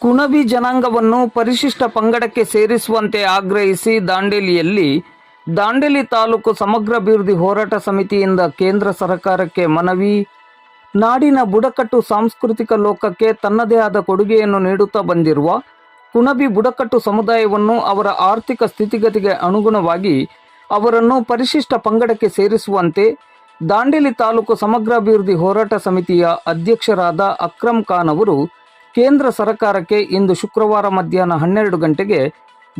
ಕುಣಬಿ ಜನಾಂಗವನ್ನು ಪರಿಶಿಷ್ಟ ಪಂಗಡಕ್ಕೆ ಸೇರಿಸುವಂತೆ ಆಗ್ರಹಿಸಿ ದಾಂಡೇಲಿಯಲ್ಲಿ ದಾಂಡೇಲಿ ತಾಲೂಕು ಸಮಗ್ರಾಭಿವೃದ್ಧಿ ಹೋರಾಟ ಸಮಿತಿಯಿಂದ ಕೇಂದ್ರ ಸರ್ಕಾರಕ್ಕೆ ಮನವಿ. ನಾಡಿನ ಬುಡಕಟ್ಟು ಸಾಂಸ್ಕೃತಿಕ ಲೋಕಕ್ಕೆ ತನ್ನದೇ ಆದ ಕೊಡುಗೆಯನ್ನು ನೀಡುತ್ತಾ ಬಂದಿರುವ ಕುಣಬಿ ಬುಡಕಟ್ಟು ಸಮುದಾಯವನ್ನು ಅವರ ಆರ್ಥಿಕ ಸ್ಥಿತಿಗತಿಗೆ ಅನುಗುಣವಾಗಿ ಅವರನ್ನು ಪರಿಶಿಷ್ಟ ಪಂಗಡಕ್ಕೆ ಸೇರಿಸುವಂತೆ ದಾಂಡೇಲಿ ತಾಲೂಕು ಸಮಗ್ರಾಭಿವೃದ್ಧಿ ಹೋರಾಟ ಸಮಿತಿಯ ಅಧ್ಯಕ್ಷರಾದ ಅಕ್ರಮ್ ಖಾನ್ ಅವರು ಕೇಂದ್ರ ಸರ್ಕಾರಕ್ಕೆ ಇಂದು ಶುಕ್ರವಾರ ಮಧ್ಯಾಹ್ನ ಹನ್ನೆರಡು ಗಂಟೆಗೆ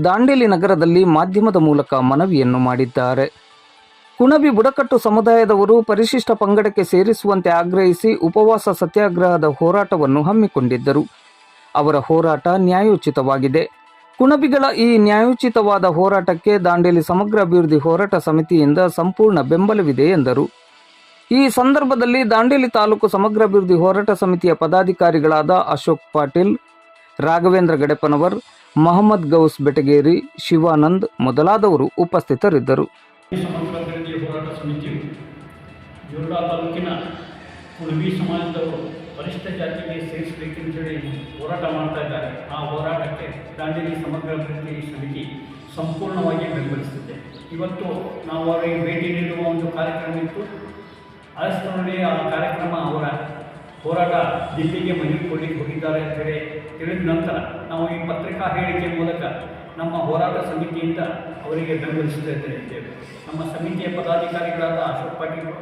ದಾಂಡೇಲಿ ನಗರದಲ್ಲಿ ಮಾಧ್ಯಮದ ಮೂಲಕ ಮನವಿಯನ್ನು ಮಾಡಿದ್ದಾರೆ. ಕುಣಬಿ ಬುಡಕಟ್ಟು ಸಮುದಾಯದವರು ಪರಿಶಿಷ್ಟ ಪಂಗಡಕ್ಕೆ ಸೇರಿಸುವಂತೆ ಆಗ್ರಹಿಸಿ ಉಪವಾಸ ಸತ್ಯಾಗ್ರಹದ ಹೋರಾಟವನ್ನು ಹಮ್ಮಿಕೊಂಡಿದ್ದರು. ಅವರ ಹೋರಾಟ ನ್ಯಾಯೋಚಿತವಾಗಿದೆ. ಕುಣಬಿಗಳ ಈ ನ್ಯಾಯೋಚಿತವಾದ ಹೋರಾಟಕ್ಕೆ ದಾಂಡೇಲಿ ಸಮಗ್ರ ಅಭಿವೃದ್ಧಿ ಹೋರಾಟ ಸಮಿತಿಯಿಂದ ಸಂಪೂರ್ಣ ಬೆಂಬಲವಿದೆ ಎಂದರು. ಈ ಸಂದರ್ಭದಲ್ಲಿ ದಾಂಡೇಲಿ ತಾಲೂಕು ಸಮಗ್ರ ಅಭಿವೃದ್ಧಿ ಹೋರಾಟ ಸಮಿತಿಯ ಪದಾಧಿಕಾರಿಗಳಾದ ಅಶೋಕ್ ಪಾಟೀಲ್, ರಾಘವೇಂದ್ರ ಗಡೆಪನವರ್, ಮಹಮ್ಮದ್ ಗೌಸ್ ಬೆಟಗೇರಿ, ಶಿವಾನಂದ್ ಮೊದಲಾದವರು ಉಪಸ್ಥಿತರಿದ್ದರು. ಪರಿಷ್ಠ ಜಾತಿಗೆ ಸೇರಿಸಬೇಕೆಂತೇಳಿ ಹೋರಾಟ ಮಾಡ್ತಾ ಇದ್ದಾರೆ. ಆ ಹೋರಾಟಕ್ಕೆ ದಾಂಡೇಲಿ ಸಮಗ್ರ ಅಭಿವೃದ್ಧಿ ಸಮಿತಿ ಸಂಪೂರ್ಣವಾಗಿ ಬೆಂಬಲಿಸುತ್ತೆ ಇವತ್ತು ನಾವು ಅವರಿಗೆ ಭೇಟಿ ನೀಡುವ ಒಂದು ಕಾರ್ಯಕ್ರಮ ಇತ್ತು. ಅಷ್ಟರಲ್ಲಿ ಆ ಕಾರ್ಯಕ್ರಮ ಅವರ ಹೋರಾಟ ದಿಲ್ಲಿಗೆ ಮನವಿ ಕೊಡಲಿಕ್ಕೆ ಹೋಗಿದ್ದಾರೆ ಅಂತೇಳಿ ತಿಳಿದ ನಂತರ ನಾವು ಈ ಪತ್ರಿಕಾ ಹೇಳಿಕೆ ಮೂಲಕ ನಮ್ಮ ಹೋರಾಟ ಸಮಿತಿಯಿಂದ ಅವರಿಗೆ ಬೆಂಬಲಿಸ್ತಾ ಇದ್ದೇವೆ ನಮ್ಮ ಸಮಿತಿಯ ಪದಾಧಿಕಾರಿಗಳಾದ ಅಶೋಕ್ ಪಾಟೀಲ್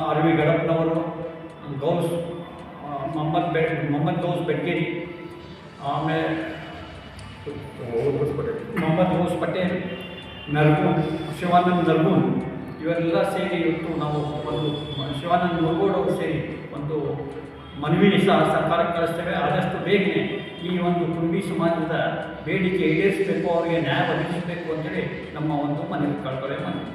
ಆರ್ ವಿ ಗಡಪ್ನವರು ಗೌಸ್ ಮೊಹಮ್ಮದ್ ಬೆ ಮೊಹಮ್ಮದ್ ಗೌಸ್ ಬೆಡ್ಗೇರಿ ಆಮೇಲೆ ಮೊಹಮ್ಮದ್ ಗೌಸ್ ಪಟೇಲ್ ನರ್ಗೂನ್ ಶಿವಾನಂದ್ ನರ್ಗೂನ್ ಇವರೆಲ್ಲ ಸೇರಿ ಇವತ್ತು ನಾವು ಒಂದು ಶಿವಾನಂದ ಮುರುಗೋಡು ಅವರು ಸೇರಿ ಒಂದು ಮನವಿ ಸಹ ಸರ್ಕಾರಕ್ಕೆ ಕಳಿಸ್ತೇವೆ. ಆದಷ್ಟು ಬೇಗನೆ ಈ ಒಂದು ಕುಂಬಿ ಸಮಾಜದ ಬೇಡಿಕೆ ಈಡೇರಿಸಬೇಕು, ಅವರಿಗೆ ನ್ಯಾಯ ಒದಗಿಸಬೇಕು ಅಂತೇಳಿ ನಮ್ಮ ಒಂದು ಮನವಿ ಕಳ್ಕೊಳ್ಳೆ ಮನವಿ.